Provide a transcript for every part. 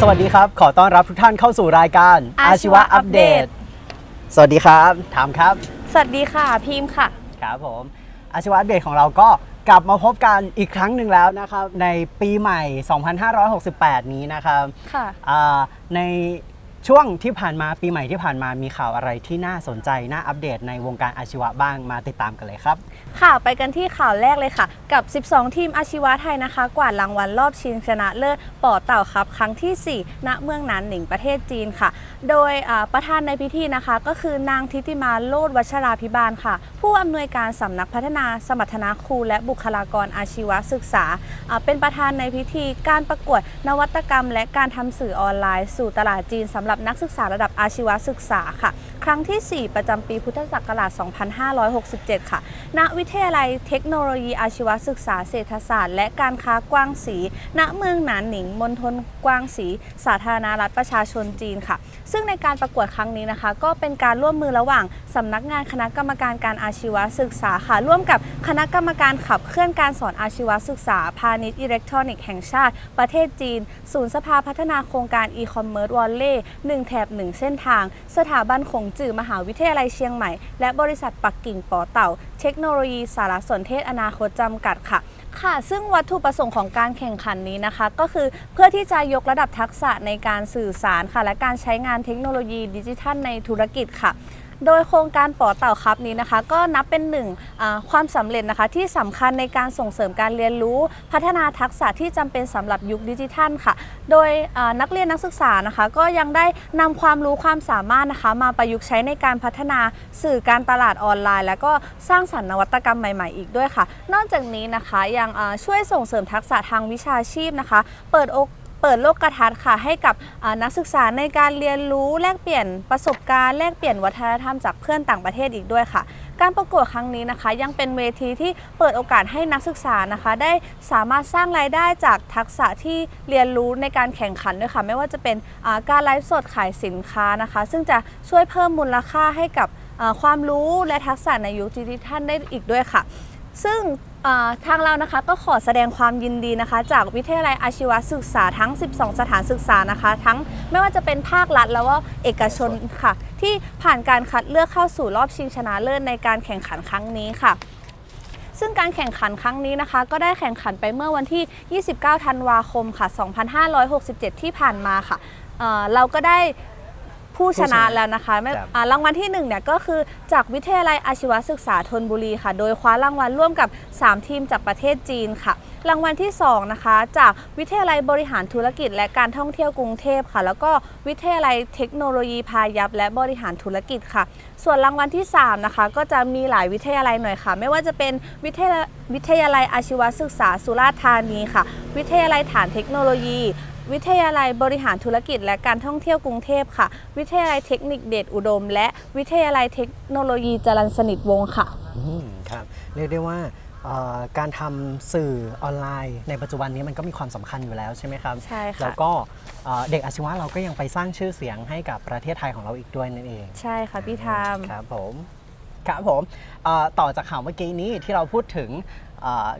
สวัสดีครับ ขอต้อนรับทุกท่านเข้าสู่รายการอาชีวะอัปเดต สวัสดีครับ ถามครับ สวัสดีค่ะพิมพ์ค่ะ ครับผม อาชีวะอัปเดตของเราก็กลับมาพบกันอีกครั้งหนึ่งแล้วนะครับ ในปีใหม่ 2568 นี้นะครับค่ะอ่าใน ช่วงที่ผ่านมาปีใหม่ที่ผ่านมามีข่าวอะไรที่น่าสนใจ น่าอัปเดตในวงการอาชีวะบ้างมาติดตามกันเลยครับ ค่ะไปกันที่ข่าวแรกเลยค่ะ กับ 12 ทีมอาชีวะไทยนะคะ กวาดรางวัลรอบชิงชนะเลิศป่อเต่าครับ ครั้งที่ 4 ณเมืองหนานหนิงประเทศจีนค่ะ โดยประธานในพิธีนะคะ ก็คือนางทิติมาโลดวัชราพิบาลค่ะ ผู้อำนวยการสำนักพัฒนาสมรรถนะครูและบุคลากรอาชีวศึกษา เป็นประธานในพิธีการประกวดนวัตกรรม และการทำสื่อออนไลน์ สู่ตลาดจีนสำหรับหรับนักศึกษาระดับอาชีวศึกษาค่ะ ครั้งที่ 4 ประจำปีพุทธศักราช 2567 ค่ะ ณ วิทยาลัยเทคโนโลยีอาชีวศึกษาเศรษฐศาสตร์ และการค้ากว้างศรีณ เมืองหนานหนิง มณฑลกว้างศรีสาธารณรัฐประชาชนจีนค่ะ ซึ่งในการประกวดครั้งนี้นะคะ ก็เป็นการร่วมมือระหว่างสำนักงานคณะกรรมการการอาชีวศึกษาค่ะ ร่วมกับคณะกรรมการขับเคลื่อนการสอนอาชีวศึกษา พาณิชย์อิเล็กทรอนิกส์แห่งชาติ ประเทศจีน ศูนย์สภาพัฒนาโครงการอีคอมเมิร์ซวอลเล่หนึ่งแถบหนึ่งเส้นทาง สถาบันขงจื่อมหาวิทยาลัยเชียงใหม่ และบริษัทปักกิ่งปอเต่า เทคโนโลยีสารสนเทศอนาคตจำกัดค่ะค่ะ ซึ่งวัตถุประสงค์ของการแข่งขันนี้นะคะ ก็คือเพื่อที่จะยกระดับทักษะในการสื่อสารค่ะ และการใช้งานเทคโนโลยีดิจิทัลในธุรกิจค่ะ โดยโครงการปอเต่าครับนี้นะคะ ก็นับเป็นหนึ่งความสำเร็จนะคะ ที่สำคัญในการส่งเสริมการเรียนรู้ พัฒนาทักษะที่จำเป็นสำหรับยุคดิจิทัลค่ะ โดยนักเรียนนักศึกษานะคะ ก็ยังได้นำความรู้ความสามารถนะคะ มาประยุกต์ใช้ในการพัฒนาสื่อการตลาดออนไลน์ และก็สร้างสรรค์นวัตกรรมใหม่ ๆ อีกด้วยค่ะ นอกจากนี้นะคะยังช่วยส่งเสริมทักษะทางวิชาชีพนะคะ เปิดโอก เปิดโลกทัศน์ค่ะให้กับนักศึกษาในการเรียนรู้แลกเปลี่ยนประสบการณ์แลกเปลี่ยนวัฒนธรรมจากเพื่อนต่างประเทศอีกด้วยค่ะ การประกวดครั้งนี้นะคะ ยังเป็นเวทีที่เปิดโอกาสให้นักศึกษานะคะ ได้สามารถสร้างรายได้จากทักษะที่เรียนรู้ในการแข่งขันด้วยค่ะ ไม่ว่าจะเป็นการไลฟ์สดขายสินค้านะคะ ซึ่งจะช่วยเพิ่มมูลค่าให้กับความรู้และทักษะในยุคดิจิทัลได้อีกด้วยค่ะ ซึ่ง ทางเรานะคะก็ขอแสดงความยินดีนะคะ จากวิทยาลัยอาชีวศึกษาทั้ง 12 สถานศึกษานะคะ ทั้งไม่ว่าจะเป็นภาครัฐแล้วก็เอกชนค่ะ ที่ผ่านการคัดเลือกเข้าสู่รอบชิงชนะเลิศในการแข่งขันครั้งนี้ค่ะ ซึ่งการแข่งขันครั้งนี้นะคะ ก็ได้แข่งขันไปเมื่อวันที่ 29 ธันวาคมค่ะ 2567 ที่ผ่านมาค่ะเเราก็ได้ ผู้ชนะแล้วนะคะไม่ครับ อ่ารางวัลที่1เนี่ยก็คือจากวิทยาลัยอาชีวศึกษาธนบุรีค่ะ โดยคว้ารางวัลร่วมกับ 3 ทีมจากประเทศจีนค่ะ รางวัลที่2นะคะจากวิทยาลัยบริหารธุรกิจและการท่องเที่ยวกรุงเทพค่ะ แล้วก็วิทยาลัยเทคโนโลยีพายัพและบริหารธุรกิจค่ะ ส่วนรางวัลที่3นะคะก็จะมีหลายวิทยาลัยหน่อยค่ะ ไม่ว่าจะเป็นวิทยาลัยวิทยาลัยอาชีวศึกษาสุราษฎร์ธานีค่ะ วิทยาลัยฐานเทคโนโลยี วิทยาลัยบริหารธุรกิจและการท่องเที่ยวกรุงเทพค่ะ วิทยาลัยเทคนิคเดชอุดม และวิทยาลัยเทคโนโลยีจรัญสนิทวงศ์ค่ะอืมครับเรียกได้ว่าเอ่อการทำสื่อออนไลน์ ในปัจจุบันนี้มันก็มีความสำคัญอยู่แล้วใช่ไหมครับใช่ค่ะแล้วก็เอ่อเด็กอาชีวะเราก็ยังไปสร้างชื่อเสียงให้กับประเทศไทยของเราอีกด้วยนั่นเอง ใช่ค่ะพี่ทามครับผมครับผมเอ่อต่อจากข่าวเมื่อกี้นี้ที่เราพูดถึงเอ่อ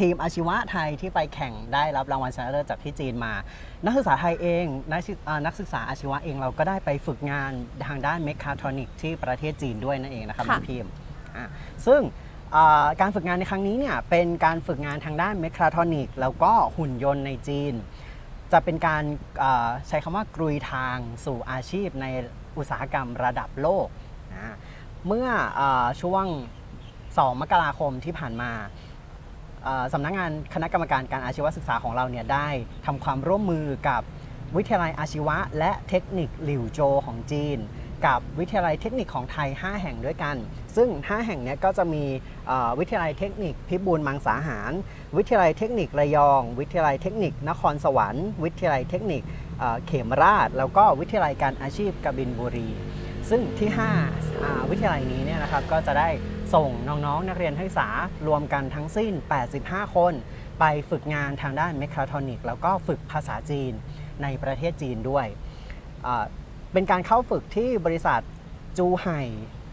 ทีมอาชีวะไทยที่ไปแข่งได้รับรางวัลชนะเลิศจากที่จีนมา นักศึกษาไทยเองนักศึกเอ่อนักศึกษาอาชีวะเองเราก็ได้ไปฝึกงานทางด้านเมคาทรอนิกที่ประเทศจีนด้วยนั่นเองนะครับค่ะ น้องพิมพ์อะซึ่งเอ่อการฝึกงานในครั้งนี้เนี่ยเป็นการฝึกงานทางด้านเมคาทรอนิกแล้วก็หุ่นยนต์ในจีน จะเป็นการเอ่อใช้คำว่ากรุยทางสู่อาชีพในอุตสาหกรรมระดับโลกนะเมื่อเออช่วง 2 มกราคมที่ผ่านมาเอ่อ สำนักงานคณะกรรมการการอาชีวศึกษาของเราเนี่ยได้ทำความร่วมมือกับวิทยาลัยอาชีวะ และเทคนิคหลิวโจของจีน กับวิทยาลัยเทคนิคของไทย 5 แห่งด้วยกัน ซึ่ง 5 แห่งนี้ก็จะมีวิทยาลัยเทคนิคพิบูลมังสาหาร วิทยาลัยเทคนิคระยอง วิทยาลัยเทคนิคนครสวรรค์ วิทยาลัยเทคนิคเอ่อเขมราช แล้วก็วิทยาลัยการอาชีพกบินบุรี ซึ่งที่5อ่าวิทยาลัยนี้เนี่ยนะครับก็จะได้ส่งน้องๆ นักเรียนนักศึกษารวมกันทั้งสิ้น 85 คน ไปฝึกงานทางด้านเมคคาทรอนิกแล้วก็ฝึกภาษาจีนในประเทศจีนด้วย เป็นการเข้าฝึกที่บริษัทจูไห่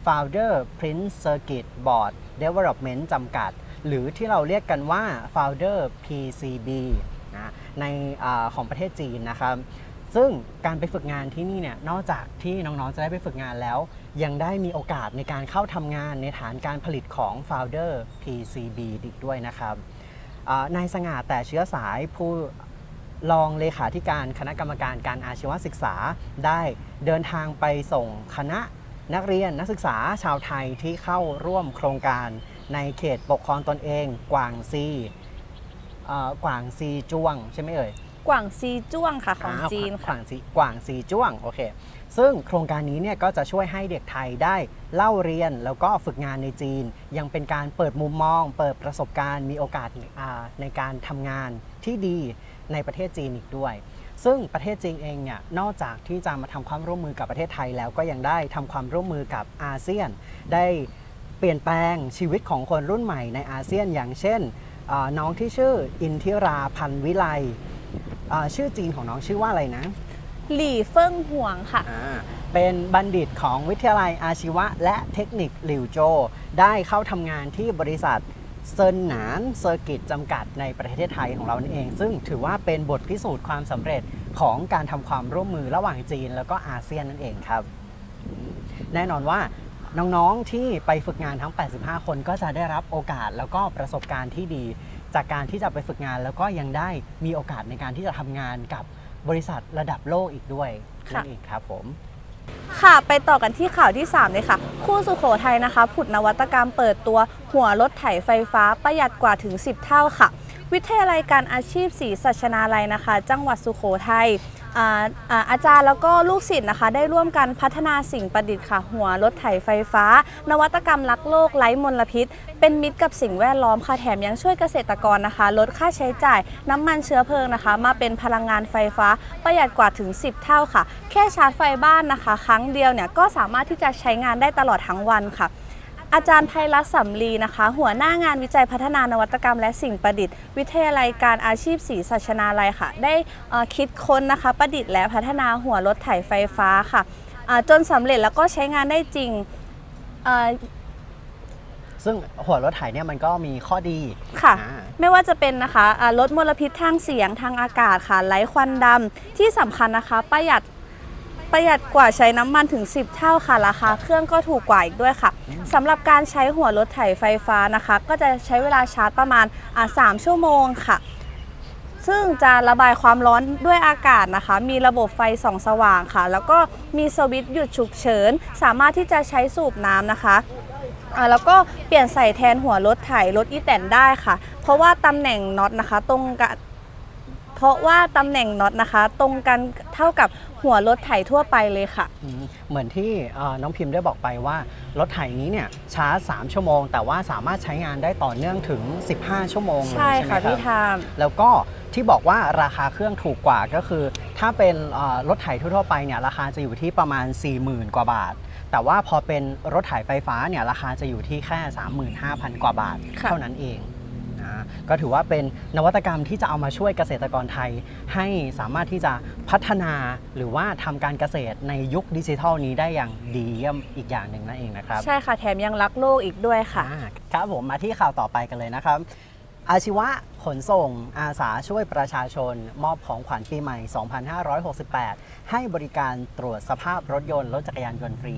Founder Print Circuit Board Development จำกัด หรือที่เราเรียกกันว่า Founder PCB นะในอของประเทศจีนนะครับ ซึ่งการไปฝึกงานที่นี่เนี่ยนอกจากที่น้องๆจะได้ไปฝึกงานแล้ว ยังได้มีโอกาสในการเข้าทำงานในฐานการผลิตของ Founder PCB อีกด้วยนะครับนายสง่าแต่เชื้อสายผู้รองเลขาธิการคณะกรรมการการอาชีวศึกษาได้เดินทางไปส่งคณะนักเรียนนักศึกษาชาวไทยที่เข้าร่วมโครงการ ในเขตปกครองตนเอง กวางซีกวางซีจ้วงใช่ไหมเอ่ย กว่างซีจ้วงค่ะของาจีนกค่ะ วางซีกวางซีจ้วงโอเค ซึ่งโครงการนี้เนี่ยก็จะช่วยให้เด็กไทยได้เล่าเรียนแล้วก็ฝึกงานในจีน ยังเป็นการเปิดมุมมอง เปิดประสบการณ์มีโอกาสอ่าในการทำงานที่ดีในประเทศจีนอีกด้วย ซึ่งประเทศจีนเองเนี่ยนอกจากที่จะมาทำความร่วมมือกับประเทศไทยแล้วก็ยังได้ทำความร่วมมือกับอาเซียน ได้เปลี่ยนแปลงชีวิตของคนรุ่นใหม่ในอาเซียนอย่างเช่นอ่าน้องที่ชื่ออินทิราพันธ์วิไลอ่า ชื่อจีนของน้องชื่อว่าอะไรนะ หลี่เฟิ่งหวงค่ะ อ่าเป็นบัณฑิตของวิทยาลัยอาชีวะ และเทคนิคหลิวโจ ได้เข้าทำงานที่บริษัทเซินหนานเซอร์กิตจำกัดในประเทศไทยของเรานั่นเอง ซึ่งถือว่าเป็นบทพิสูจน์ความสำเร็จของการทำความร่วมมือระหว่างจีน แล้วก็อาเซียนนั่นเองครับ แน่นอนว่าน้องๆที่ไปฝึกงานทั้ง 85 คนก็จะได้รับโอกาสแล้วก็ประสบการณ์ที่ดี จากการที่จะไปฝึกงานแล้วก็ยังได้มีโอกาสในการที่จะทำงานกับบริษัทระดับโลกอีกด้วยค่ะ นั่นเองครับผม ค่ะ ไปต่อกันที่ข่าวที่ 3 เลยค่ะ คู่สุโขทัยนะคะ ผุดนวัตกรรมเปิดตัวหัวรถไถไฟฟ้าประหยัดกว่าถึง 10 เท่าค่ะ วิทยาลัยการอาชีพศรีสัชนาลัยนะคะ จังหวัดสุโขทัย อาอ่าอาจารย์แล้วก็ลูกศิษย์นะคะ ได้ร่วมกันพัฒนาสิ่งประดิษฐ์ค่ะ หัวรถไถไฟฟ้า นวัตกรรมรักโลกไร้มลพิษ เป็นมิตรกับสิ่งแวดล้อมค่ะแถมยังช่วยเกษตรกรนะคะ ลดค่าใช้จ่าย น้ำมันเชื้อเพลิงนะคะ มาเป็นพลังงานไฟฟ้า ประหยัดกว่าถึง 10 เท่าค่ะ แค่ชาร์จไฟบ้านนะคะ ครั้งเดียวเนี่ยก็สามารถที่จะใช้งานได้ตลอดทั้งวันค่ะ อาจารย์ไพรัตน์สำลีนะคะ หัวหน้างานวิจัยพัฒนานวัตกรรมและสิ่งประดิษฐ์ วิทยาลัยการอาชีพศรีสัชนาลัยค่ะ ได้เอ่อคิดค้นนะคะประดิษฐ์และพัฒนาหัวรถไถไฟฟ้าค่ะอ่าจนสำเร็จแล้วก็ใช้งานได้จริงเอ่อซึ่งหัวรถไถเนี่ยมันก็มีข้อดีค่ะอ่าไม่ว่าจะเป็นนะคะอ่าลดมลพิษทางเสียงทางอากาศค่ะไร้ควันดำที่สำคัญนะคะ ประหยัด ประหยัดกว่าใช้น้ำมันถึง 10 เท่าค่ะราคาเครื่องก็ถูกกว่าอีกด้วยค่ะสำหรับการใช้หัวรถไถไฟฟ้านะคะ ก็จะใช้เวลาชาร์จประมาณอ่า3ชั่วโมงค่ะ ซึ่งจะระบายความร้อนด้วยอากาศนะคะ มีระบบไฟส่องสว่างค่ะ แล้วก็มีสวิตช์หยุดฉุกเฉิน สามารถที่จะใช้สูบน้ำนะคะอ่าแล้วก็เปลี่ยนใส่แทนหัวรถไถรถอีแตนได้ค่ะ เพราะว่าตำแหน่งน็อตนะคะ ตรงกัน เพราะว่าตำแหน่งน็อตนะคะ ตรงกันเท่ากับหัวรถไถทั่วไปเลยค่ะ อืมเหมือนที่เอ่อน้องพิมพ์ได้บอกไปว่า รถไถนี้เนี่ยชาร์จ3ชั่วโมง แต่ว่าสามารถใช้งานได้ต่อเนื่องถึง 15 ชั่วโมงเลยใช่ใช่ไหมค่ะครัพี่บทาม แล้วก็ที่บอกว่าราคาเครื่องถูกกว่าก็คือ ถ้าเป็นเอ่อรถไถทั่วๆไปเนี่ยราคาจะอยู่ที่ประมาณ 40,000 กว่าบาท แต่ว่าพอเป็นรถไถไฟฟ้าเนี่ยราคาจะอยู่ที่แค่ 35,000 กว่าบาท ค่ะ เท่านั้นเองนะ ก็ถือว่าเป็นนวัตกรรมที่จะเอามาช่วยเกษตรกรไทย ให้สามารถที่จะพัฒนาหรือว่าทำการเกษตรในยุคดิจิทัลนี้ได้อย่างดีเยี่ยมอีกอย่างหนึ่งนั่นเองนะครับ ใช่ค่ะแถมยังรักโลกอีกด้วยค่ะอ่าครับผมมาที่ข่าวต่อไปกันเลยนะครับอาชีวะขนส่งอาสาช่วยประชาชน มอบของขวัญปีใหม่ 2568 ให้บริการตรวจสภาพรถยนต์ รถจักรยานยนต์ฟรี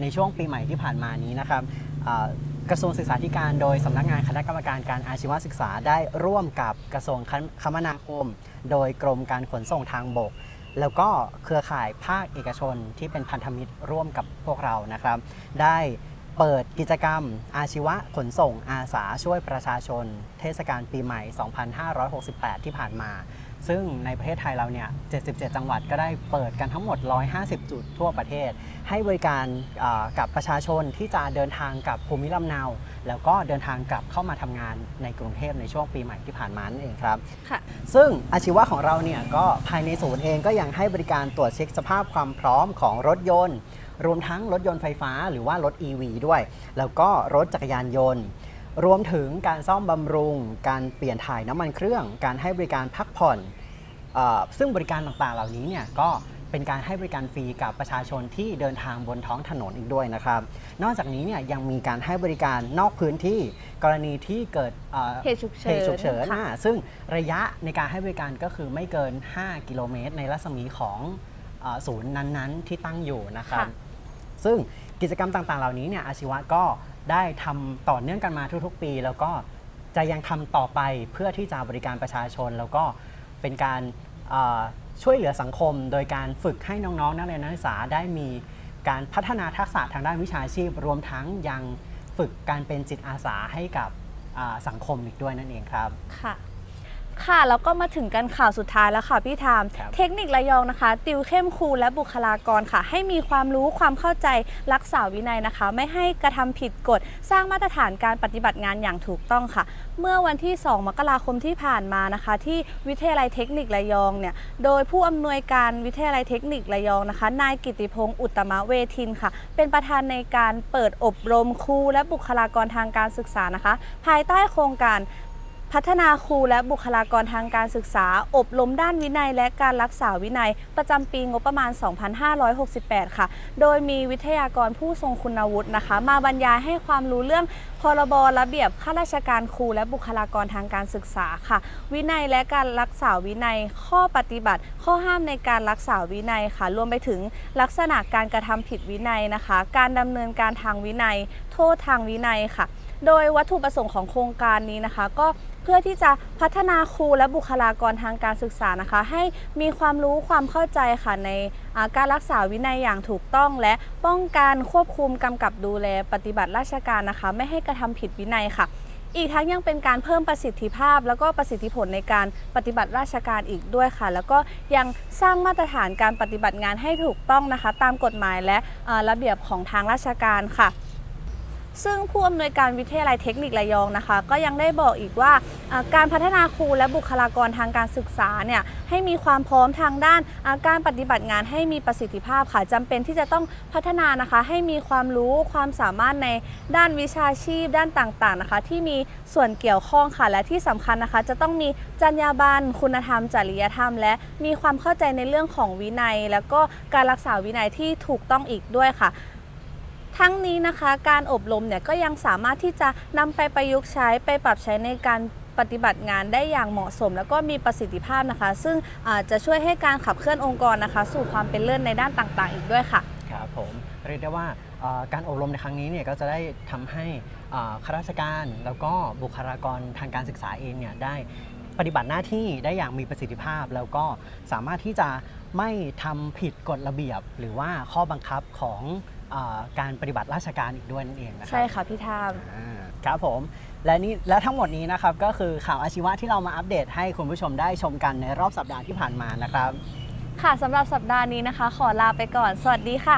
ในช่วงปีใหม่ที่ผ่านมานี้นะครับอ่า กระทรวงศึกษาธิการโดยสำนักงานคณะกรรมการการอาชีวศึกษาได้ร่วมกับกระทรวงคมนาคม โดยกรมการขนส่งทางบก แล้วก็เครือข่ายภาคเอกชนที่เป็นพันธมิตรร่วมกับพวกเรานะครับ ได้เปิดกิจกรรมอาชีวะขนส่งอาสาช่วยประชาชน เทศกาลปีใหม่ 2568 ที่ผ่านมา ซึ่งในประเทศไทยเราเนี่ย 77 จังหวัดก็ได้เปิดกันทั้งหมด 150 จุดทั่วประเทศ ให้บริการเอ่อกับประชาชนที่จะเดินทางกับภูมิลำเนา แล้วก็เดินทางกลับเข้ามาทำงานในกรุงเทพในช่วงปีใหม่ที่ผ่านมานั่นเองครับค่ะซึ่งอาชีวะของเราเนี่ยก็ภายในศูนย์เองก็ยังให้บริการตรวจเช็คสภาพความพร้อมของรถยนต์ รวมทั้งรถยนต์ไฟฟ้า หรือว่ารถ EV ด้วย แล้วก็รถจักรยานยนต์ รวมถึงการซ่อมบำรุง การเปลี่ยนถ่ายน้ำมันเครื่อง การให้บริการพักผ่อนเออซึ่งบริการต่างๆ เหล่านี้เนี่ยก็เป็นการให้บริการฟรีกับประชาชนที่เดินทางบนท้องถนนอีกด้วยนะครับ นอกจากนี้เนี่ยยังมีการให้บริการนอกพื้นที่กรณีที่เกิดอ่อเหตุฉุกเฉินเหตุฉุกเฉินค่ะอ่าซึ่งระยะในการให้บริการก็คือไม่เกิน 5 กิโลเมตร ในรัศมีของอาศูนย์นั้นๆ ที่ตั้งอยู่นะครับค่ะซึ่ง กิจกรรมต่างๆ เหล่านี้เนี่ยอาชีวะก็ได้ทำต่อเนื่องกันมาทุกๆ ปี แล้วก็จะยังทำต่อไปเพื่อที่จะบริการประชาชน แล้วก็เป็นการช่วยเหลือสังคม โดยการฝึกให้น้องๆนักเรียนนักศึกษาได้มีการพัฒนาทักษะทางด้านวิชาชีพ รวมทั้งยังฝึกการเป็นจิตอาสาให้กับสังคมอีกด้วยนั่นเองครับค่ะ ค่ะแล้วก็มาถึงกันข่าวสุดท้ายแล้วค่ะพี่ทามครับเทคนิคระยองนะคะ ติวเข้มครูและบุคลากรค่ะ ให้มีความรู้ความเข้าใจรักษาวินัยนะคะ ไม่ให้กระทำผิดกฎ สร้างมาตรฐานการปฏิบัติงานอย่างถูกต้องค่ะ เมื่อวันที่ 2 มกราคมที่ผ่านมานะคะ ที่วิทยาลัยเทคนิคระยองเนี่ยโดยผู้อำนวยการวิทยาลัยเทคนิคระยองนะคะนายกิติพงศ์อุตตมะเวทินค่ะ เป็นประธานในการเปิดอบรมครูและบุคลากรทางการศึกษานะคะ ภายใต้โครงการ พัฒนาครูและบุคลากรทางการศึกษา อบรมด้านวินัย และการรักษาวินัย ประจำปีงบประมาณ 2568 ค่ะ โดยมีวิทยากรผู้ทรงคุณวุฒินะคะ มาบรรยายให้ความรู้เรื่องพรบระเบียบข้าราชการครูและบุคลากรทางการศึกษาค่ะ วินัยและการรักษาวินัย ข้อปฏิบัติ ข้อห้ามในการรักษาวินัยค่ะ รวมไปถึงลักษณะการกระทำผิดวินัยนะคะ การดำเนินการทางวินัย โทษทางวินัยค่ะ โดยวัตถุประสงค์ของโครงการนี้นะคะ ก็ เพื่อที่จะพัฒนาครูและบุคลากรทางการศึกษานะคะ ให้มีความรู้ความเข้าใจค่ะในาการรักษาวินัยอย่างถูกต้อง และป้องกันควบคุมกำกับดูแลปฏิบัติราชการนะคะ ไม่ให้กระทำผิดวินัยค่ะอีกทั้งยังเป็นการเพิ่มประสิทธิภาพ แล้วก็ประสิทธิผลในการปฏิบัติราชการอีกด้วยค่ะ แล้วก็ยังสร้างมาตรฐานการปฏิบัติงานให้ถูกต้องนะคะ ตามกฎหมายและอ่าระเบียบของทางราชการค่ะ ซึ่งผู้อำนวยการวิทยาลัยเทคนิคระยองนะคะ ก็ยังได้บอกอีกว่าการพัฒนาครูและบุคลากรทางการศึกษาเนี่ยให้มีความพร้อมทางด้านการปฏิบัติงานให้มีประสิทธิภาพค่ะจำเป็นที่จะต้องพัฒนานะคะ ให้มีความรู้ความสามารถในด้านวิชาชีพ ด้านต่างๆนะคะ ที่มีส่วนเกี่ยวข้องค่ะ และที่สำคัญนะคะ จะต้องมีจรรยาบรรณคุณธรรม จริยธรรม และมีความเข้าใจในเรื่องของวินัย แล้วก็การรักษาวินัยที่ถูกต้องอีกด้วยค่ะ ทั้งนี้นะคะการอบรมเนี่ยก็ยังสามารถที่จะนำไปประยุกต์ใช้ไปปรับใช้ในการปฏิบัติงานได้อย่างเหมาะสม แล้วก็มีประสิทธิภาพนะคะ ซึ่งจะช่วยให้การขับเคลื่อนองค์กรนะคะ สู่ความเป็นเลิศในด้านต่างๆ อีกด้วยค่ะครับผมเรียกได้ว่าการอบรมในครั้งนี้เนี่ยก็จะได้ทำให้ข้าราชการแล้วก็บุคลากรทางการศึกษาเองเนี่ยได้ปฏิบัติหน้าที่ได้อย่างมีประสิทธิภาพ แล้วก็สามารถที่จะไม่ทำผิดกฎระเบียบ หรือว่าข้อบังคับของ การปฏิบัติราชการอีกด้วยนั่นเองนะครัใช่ค่ะพี่ทามอ่าครับผมและนี่และทั้งหมดนี้นะครับก็คือข่าวอาชีวะที่เรามาอัปเดตให้คุณผู้ชมได้ชมกันในรอบสัปดาห์ที่ผ่านมานะครับ ค่ะสำหรับสัปดาห์นี้นะคะ ขอลาไปก่อน สวัสดีค่ะ